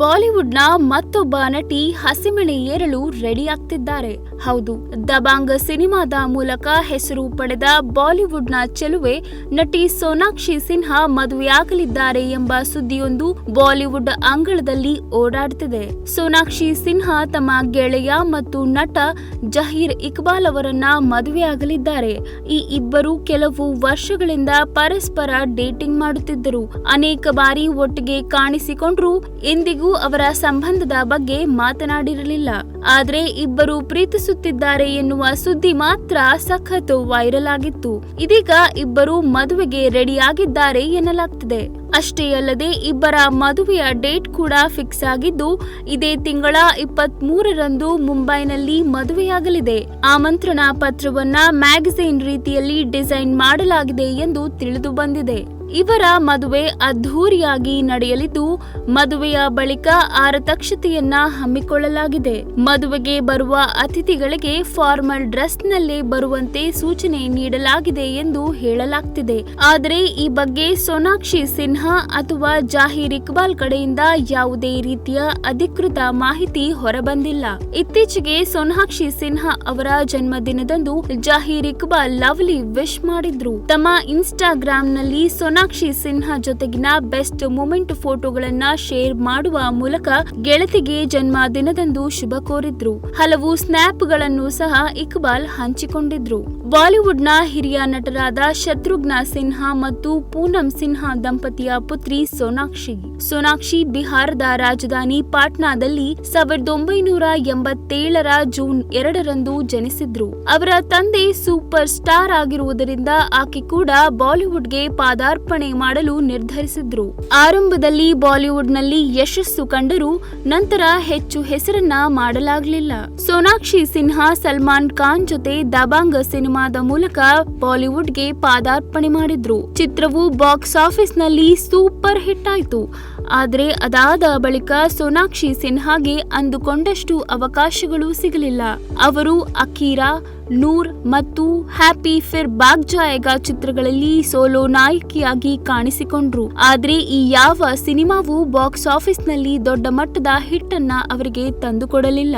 ಬಾಲಿವುಡ್ನ ಮತ್ತೊಬ್ಬ ನಟಿ ಹಸಿಮಣೆ ಏರಲು ರೆಡಿ ಆಗ್ತಿದ್ದಾರೆ. ಹೌದು, ದಬಾಂಗ್ ಸಿನಿಮಾದ ಮೂಲಕ ಹೆಸರು ಪಡೆದ ಬಾಲಿವುಡ್ನ ಚೆಲುವೆ ನಟಿ ಸೋನಾಕ್ಷಿ ಸಿನ್ಹಾ ಮದುವೆಯಾಗಲಿದ್ದಾರೆ ಎಂಬ ಸುದ್ದಿಯೊಂದು ಬಾಲಿವುಡ್ ಅಂಗಳದಲ್ಲಿ ಓಡಾಡ್ತಿದೆ. ಸೋನಾಕ್ಷಿ ಸಿನ್ಹಾ ತಮ್ಮ ಗೆಳೆಯ ಮತ್ತು ನಟ ಜಹೀರ್ ಇಕ್ಬಾಲ್ ಅವರನ್ನ ಮದುವೆಯಾಗಲಿದ್ದಾರೆ. ಈ ಇಬ್ಬರು ಕೆಲವು ವರ್ಷಗಳಿಂದ ಪರಸ್ಪರ ಡೇಟಿಂಗ್ ಮಾಡುತ್ತಿದ್ದರು. ಅನೇಕ ಬಾರಿ ಒಟ್ಟಿಗೆ ಕಾಣಿಸಿಕೊಂಡ್ರು. ಎಂದಿಗೂ ಅವರ ಸಂಬಂಧದ ಬಗ್ಗೆ ಮಾತನಾಡಿರಲಿಲ್ಲ. ಆದ್ರೆ ಇಬ್ಬರು ಪ್ರೀತಿಸುತ್ತಿದ್ದಾರೆ ಎನ್ನುವ ಸುದ್ದಿ ಮಾತ್ರ ಸಖತ್ ವೈರಲ್ ಆಗಿತ್ತು. ಇದೀಗ ಇಬ್ಬರು ಮದುವೆಗೆ ರೆಡಿಯಾಗಿದ್ದಾರೆ ಎನ್ನಲಾಗ್ತಿದೆ. ಅಷ್ಟೇ ಅಲ್ಲದೆ ಇಬ್ಬರ ಮದುವೆಯ ಡೇಟ್ ಕೂಡ ಫಿಕ್ಸ್ ಆಗಿದ್ದು, ಇದೇ ತಿಂಗಳ ಇಪ್ಪತ್ತ್ ಮೂರರಂದು ಮುಂಬೈನಲ್ಲಿ ಮದುವೆಯಾಗಲಿದೆ. ಆಮಂತ್ರಣ ಪತ್ರವನ್ನ ಮ್ಯಾಗಝೈನ್ ರೀತಿಯಲ್ಲಿ ಡಿಸೈನ್ ಮಾಡಲಾಗಿದೆ ಎಂದು ತಿಳಿದು ಬಂದಿದೆ. ಇವರ ಮದುವೆ ಅದ್ಧೂರಿಯಾಗಿ ನಡೆಯಲಿದ್ದು, ಮದುವೆಯ ಬಳಿಕ ಆರತಕ್ಷತೆಯನ್ನ ಹಮ್ಮಿಕೊಳ್ಳಲಾಗಿದೆ. ಮದುವೆಗೆ ಬರುವ ಅತಿಥಿಗಳಿಗೆ ಫಾರ್ಮಲ್ ಡ್ರೆಸ್ನಲ್ಲೇ ಬರುವಂತೆ ಸೂಚನೆ ನೀಡಲಾಗಿದೆ ಎಂದು ಹೇಳಲಾಗ್ತಿದೆ. ಆದರೆ ಈ ಬಗ್ಗೆ ಸೋನಾಕ್ಷಿ ಸಿನ್ಹಾ ಅಥವಾ ಜಾಹೀರ್ ಇಕ್ಬಾಲ್ ಕಡೆಯಿಂದ ಯಾವುದೇ ರೀತಿಯ ಅಧಿಕೃತ ಮಾಹಿತಿ ಹೊರಬಂದಿಲ್ಲ. ಇತ್ತೀಚೆಗೆ ಸೋನಾಕ್ಷಿ ಸಿನ್ಹಾ ಅವರ ಜನ್ಮದಿನದಂದು ಜಾಹೀರ್ ಇಕ್ಬಾಲ್ ಲವ್ಲಿ ವಿಶ್ ಮಾಡಿದ್ರು. ತಮ್ಮ ಇನ್ಸ್ಟಾಗ್ರಾಮ್ನಲ್ಲಿ ಸೋನಾಕ್ಷಿ ಸಿನ್ಹಾ ಜೊತೆಗಿನ ಬೆಸ್ಟ್ ಮೂಮೆಂಟ್ ಫೋಟೋಗಳನ್ನ ಶೇರ್ ಮಾಡುವ ಮೂಲಕ ಗೆಳತಿಗೆ ಜನ್ಮದಿನದಂದು ಶುಭ ಕೋರಿದ್ರು. ಹಲವು ಸ್ನ್ಯಾಪ್ಗಳನ್ನು ಸಹ ಇಕ್ಬಾಲ್ ಹಂಚಿಕೊಂಡಿದ್ರು. ಬಾಲಿವುಡ್ನ ಹಿರಿಯ ನಟರಾದ ಶತ್ರುಘ್ನ ಸಿನ್ಹಾ ಮತ್ತು ಪೂನಂ ಸಿನ್ಹಾ ದಂಪತಿಯ ಪುತ್ರಿ ಸೋನಾಕ್ಷಿ. ಸೋನಾಕ್ಷಿ ಬಿಹಾರದ ರಾಜಧಾನಿ ಪಾಟ್ನಾದಲ್ಲಿ ಸಾವಿರದ ಒಂಬೈನೂರ ಎಂಬತ್ತೇಳರ ಜೂನ್ ಎರಡರಂದು ಜನಿಸಿದ್ರು. ಅವರ ತಂದೆ ಸೂಪರ್ ಸ್ಟಾರ್ ಆಗಿರುವುದರಿಂದ ಆಕೆ ಕೂಡ ಬಾಲಿವುಡ್ಗೆ ಪಾದಾರ್ಪಣೆ ಮಾಡಲು ನಿರ್ಧರಿಸಿದ್ರು. ಆರಂಭದಲ್ಲಿ ಬಾಲಿವುಡ್ನಲ್ಲಿ ಯಶಸ್ಸು ಕಂಡರೂ ನಂತರ ಹೆಚ್ಚು ಹೆಸರನ್ನ ಮಾಡಲಾಗಲಿಲ್ಲ. ಸೋನಾಕ್ಷಿ ಸಿನ್ಹಾ ಸಲ್ಮಾನ್ ಖಾನ್ ಜೊತೆ ದಬಾಂಗ್ ಸಿನಿಮಾದ ಮೂಲಕ ಬಾಲಿವುಡ್ಗೆ ಪಾದಾರ್ಪಣೆ ಮಾಡಿದ್ರು. ಚಿತ್ರವು ಬಾಕ್ಸ್ ಆಫೀಸ್ನಲ್ಲಿ ಸೂಪರ್ ಹಿಟ್ ಆಯಿತು. ಆದರೆ ಅದಾದ ಬಳಿಕ ಸೋನಾಕ್ಷಿ ಸಿನ್ಹಾಗೆ ಅಂದುಕೊಂಡಷ್ಟು ಅವಕಾಶಗಳು ಸಿಗಲಿಲ್ಲ. ಅವರು ಅಕೀರಾ ನೂರ್ ಮತ್ತು ಹ್ಯಾಪಿ ಫಿರ್ ಬಾಗ್ ಜಾಯೇಗಾ ಚಿತ್ರಗಳಲ್ಲಿ ಸೋಲೋ ನಾಯಕಿಯಾಗಿ ಕಾಣಿಸಿಕೊಂಡ್ರು. ಆದ್ರೆ ಈ ಯಾವ ಸಿನಿಮಾವು ಬಾಕ್ಸ್ ಆಫೀಸ್ನಲ್ಲಿ ದೊಡ್ಡ ಮಟ್ಟದ ಹಿಟ್ ಅನ್ನ ಅವರಿಗೆ ತಂದುಕೊಡಲಿಲ್ಲ.